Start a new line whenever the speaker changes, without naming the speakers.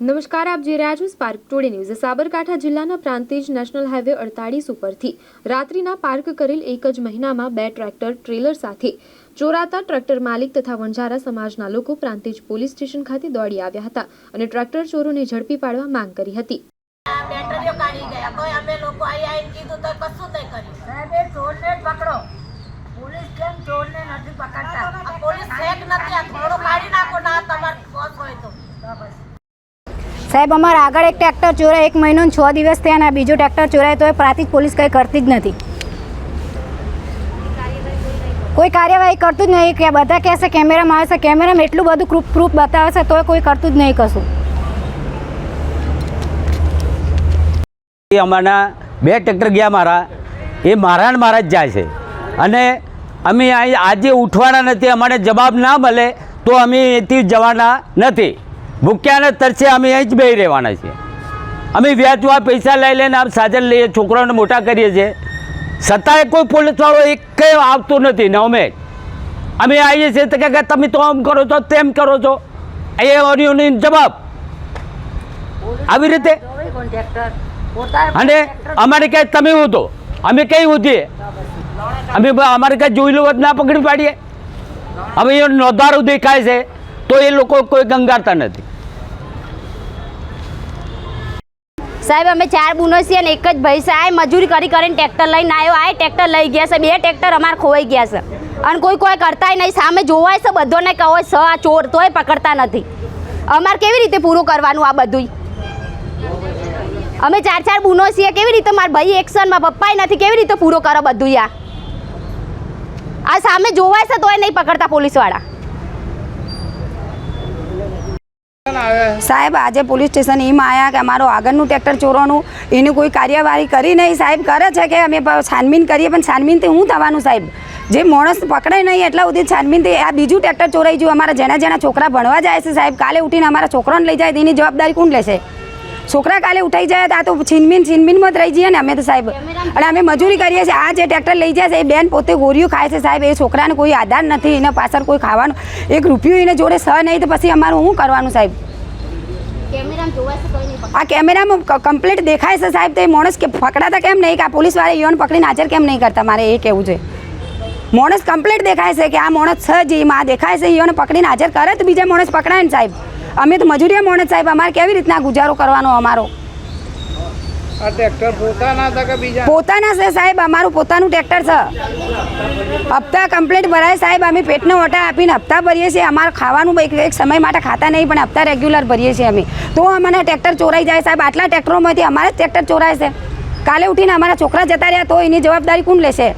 નમસ્કાર આપ જોઈ રહ્યા છો સ્પાર્ક ટુડે ન્યૂઝ સાબરકાંઠા જિલ્લાના પ્રાંતિજ નેશનલ હાઈવે અડતાળીસ ઉપરથી રાત્રિના પાર્ક કરેલ એક જ મહિનામાં બે ટ્રેક્ટર ટ્રેલર સાથે ચોરાતા ટ્રેક્ટર માલિક તથા વણઝારા સમાજના લોકો પ્રાંતિજ પોલીસ સ્ટેશન ખાતે દોડી આવ્યા હતા અને ટ્રેક્ટર ચોરોને ઝડપી પાડવા માંગ કરી હતી.
આ બેટરીઓ કાઢી ગયા કોઈ અમે લોકો આઈ આઈને કીધું તો કશું નહીં કર્યું
સાહેબ એ ચોરને જ પકડો. પોલીસ કેમ ચોરને નથી પકડતા?
પોલીસ નથી આ થોડો કાઢી નાખો ના
સાહેબ, અમારા આગળ એક ટ્રેક્ટર ચોરાય, એક મહિનો છ દિવસ થયા અને બીજું ટ્રેક્ટર ચોરાય તો એ પ્રાંતિજ પોલીસ કંઈ કરતી જ નથી. કોઈ કાર્યવાહી કરતું જ નહીં, કે બધા કહેશે કેમેરામાં આવે છે, કેમેરામાં એટલું બધું પ્રૂફ પ્રૂફ બતાવે છે, તોય કોઈ કરતું જ નહીં કશું.
અમારા બે ટ્રેક્ટર ગયા મારા, એ મારા ને મારા જ જાય છે. અને અમે આજે ઉઠવાના નથી, અમારે જવાબ ના મળે તો અમે એથી જવાના નથી. ભૂખ્યાને તરસે અમે અહીં જ બે રહેવાના છીએ. અમે વ્યાજવા પૈસા લઈ લઈને આમ સાજન લઈએ, છોકરાઓને મોટા કરીએ છીએ. છતાંય કોઈ પોલીસવાળો એક કંઈ આવતો નથી, ને અમે. અમે આવીએ છીએ તો કે તમે તો આમ કરો છો, તેમ કરો છો. એ અરીઓની જવાબ. આવી રીતે? અને અમારે ક્યાંય તમે હતો? અમે કઈ હોતીએ? અમે અમારે ક્યાંય જોયેલું હોત ના પકડી પાડીએ. હવે એ નોંધારું દેખાય છે. તો એ લોકો કોઈ ગંગારતા નથી.
સાહેબ, અમે ચાર બુનો છીએ અને એક જ ભાઈ આ મજૂરી કરી કરીને ટ્રેક્ટર લઈને આવ્યો. આ ટ્રેક્ટર લઈ ગયા છે. બે ટ્રેક્ટર અમારે ખોવાઈ ગયા છે. અને કોઈ કોઈ કરતાય નહીં. સામે જોવાય છે બધોને કહો છ, આ ચોર તોય પકડતા નથી. અમારે કેવી રીતે પૂરું કરવાનું આ બધુંય? અમે ચાર ચાર બુનો છીએ. કેવી રીતે મારા ભાઈ એક્શનમાં પપ્પાય નથી? કેવી રીતે પૂરો કરો બધું આ? આ સામે જોવાય છે તોય નહીં પકડતા પોલીસવાળા.
સાહેબ, આજે પોલીસ સ્ટેશન એમ આવ્યા કે અમારું આગળનું ટ્રેક્ટર ચોરોનું એની કોઈ કાર્યવાહી કરી નહીં. સાહેબ, કરે છે કે અમે છાનબીન કરીએ, પણ છાનબીનથી શું થવાનું સાહેબ? જે માણસ પકડાય નહીં એટલા સુધી છાનબીનથી આ બીજું ટ્રેક્ટર ચોરાઈ ગયું. અમારા જેના જેના છોકરા ભણવા જાય છે સાહેબ, કાલે ઉઠીને અમારા છોકરાને લઈ જાય તેની જવાબદારી કોણ લેશે? છોકરા કાલે ઉઠાઈ જાય, તો આ તો છીનબીન છીનબીનમાં જ રહી જઈએ ને અમે તો સાહેબ. અને અમે મજૂરી કરીએ છીએ. આ જે ટ્રેક્ટર લઈ જાય છે, એ બેન પોતે ગોળીઓ ખાય છે સાહેબ. એ છોકરાને કોઈ આધાર નથી, એના પાછળ કોઈ ખાવાનું, એક રૂપિયો એને જોડે સહ નહીં, તો પછી અમારું શું કરવાનું સાહેબ? આ કેમેરામાં કમ્પ્લીટ દેખાય છે સાહેબ, તો એ માણસ કે પકડાતા કેમ નહીં? કે આ પોલીસવાળા યોન પકડીને હાજર કેમ નહીં કરતા? મારે એ કહેવું છે. માણસ કમ્પ્લીટ દેખાય છે કે આ માણસ છે જે, માં દેખાય છે યોને પકડીને હાજર કરે તો બીજા માણસ પકડાય ને સાહેબ. અમે તો મજૂરિયા માણસ સાહેબ, અમારે કેવી રીતના ગુજારો કરવાનો અમારો?
આ ટ્રેક્ટર પોતાના હતા કે બીજા?
પોતાના છે સાહેબ, અમારું પોતાનું ટ્રેક્ટર છે. હપ્તા કમ્પ્લીટ ભરાય સાહેબ, અમે પેટનો ઓટા આપીને હપ્તા ભરીએ છીએ. અમારે ખાવાનું એક સમય માટે ખાતા નહીં, પણ હપ્તા રેગ્યુલર ભરીએ છીએ અમે. તો અમને ટ્રેક્ટર ચોરાઈ જાય સાહેબ, આટલા ટ્રેક્ટરોમાંથી અમારે જ ટ્રેક્ટર ચોરાય છે. કાલે ઉઠીને અમારા છોકરા જતા રહ્યા, તો એની જવાબદારી કોણ લેશે?